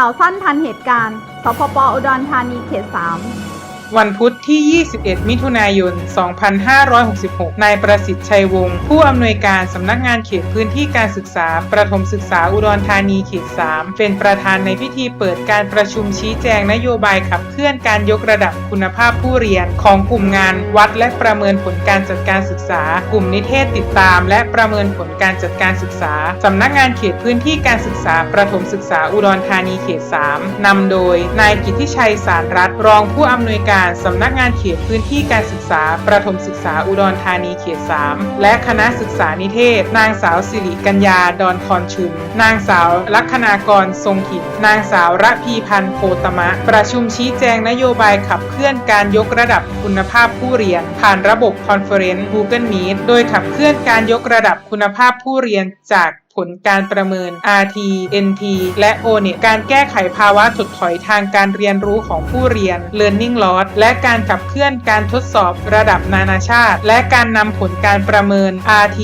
ข่าวสั้นทันเหตุการณ์ สพปอุดรธานีเขต 3 วันพุธที่ 21 มิถุนายน 2566 นายประสิทธิ์ชัยวงศ์ผู้อำนวยการสำนักงานเขตพื้นที่การศึกษา ประถมศึกษาอุดรธานีเขต 3 เป็นประธานในพิธีเปิดการประชุมชี้แจงนโยบายขับเคลื่อนการยกระดับคุณภาพผู้เรียน ของกลุ่มงานวัดและประเมินผลการจัดการศึกษา กลุ่มนิเทศติดตาม และประเมินผลการจัดการศึกษาสำนักงานเขตพื้นที่การศึกษา ประถมศึกษาอุดรธานีเขต 3นำโดย นายกิติชัยสารรัตน์รองผู้อำนวยการสำนักงานเขตพื้นที่การศึกษา ประถมศึกษาอุดรธานีเขต 3 และคณะศึกษานิเทศ นางสาวสิริกัญญาดอนคอนชุม นางสาวลัคนากรทรงขินนางสาวระพีพันธ์โคตมะ ประชุมชี้แจงนโยบายขับเคลื่อนการยกระดับคุณภาพผู้เรียน ผ่านระบบคอนเฟอเรนซ์ Google Meet โดยขับเคลื่อนการยกระดับคุณภาพผู้เรียนจาก ผลการประเมิน RT NT และ ONET การแก้ไขภาวะถดถอยทางการเรียนรู้ของผู้เรียน Learning Loss และการขับเคลื่อนการทดสอบระดับนานาชาติ และการนำผลการประเมิน RT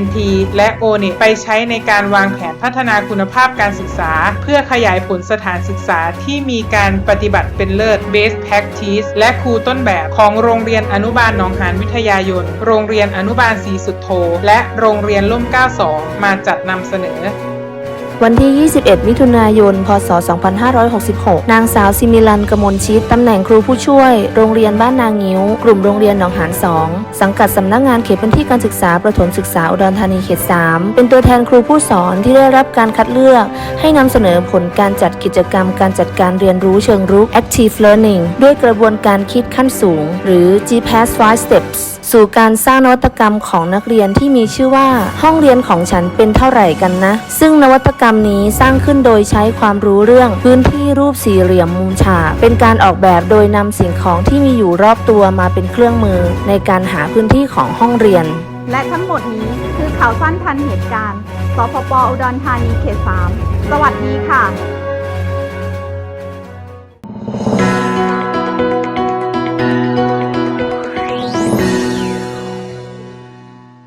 NT และ ONET ไปใช้ในการวางแผนพัฒนาคุณภาพการศึกษา เพื่อขยายผลสถานศึกษาที่มีการปฏิบัติเป็นเลิศ Best Practice และครูต้นแบบของโรงเรียนอนุบาลหนองหานวิทยายน โรงเรียนอนุบาลศรีสุดโท และโรงเรียนล่มเก้าสองมาจัดนำเสนอ วันที่ 21 มิถุนายน พศ 2566 นางสาวซิมิลันกมลชิต ตำแหน่งครูผู้ช่วย โรงเรียนบ้านนางงิ้ว กลุ่มโรงเรียนหนองหาน2 สังกัดสำนักงานเขตพื้นที่การศึกษาประถมศึกษาอุดรธานีเขต 3 เป็นตัวแทนครูผู้สอนที่ได้รับการคัดเลือก ให้นำเสนอผลการจัดกิจกรรมการจัดการเรียนรู้เชิงรุก Active Learning ด้วยกระบวนการคิดขั้นสูง หรือ GPAS 5 Steps สู่การสร้างนวัตกรรมของนักเรียนที่มีชื่อว่า ห้องเรียนของฉันเป็นเท่าไหร่กันนะ ซึ่งนวัตกรรมนี้สร้างขึ้นโดยใช้ความรู้เรื่องพื้นที่รูปสี่เหลี่ยมมุมฉากเป็นการออกแบบโดยนำสิ่งของที่มีอยู่รอบตัวมาเป็นเครื่องมือ ในการหาพื้นที่ของห้องเรียน และทั้งหมดนี้คือข่าวสั้นทันเหตุการณ์สพปอุดรธานีเขต3สวัสดีค่ะ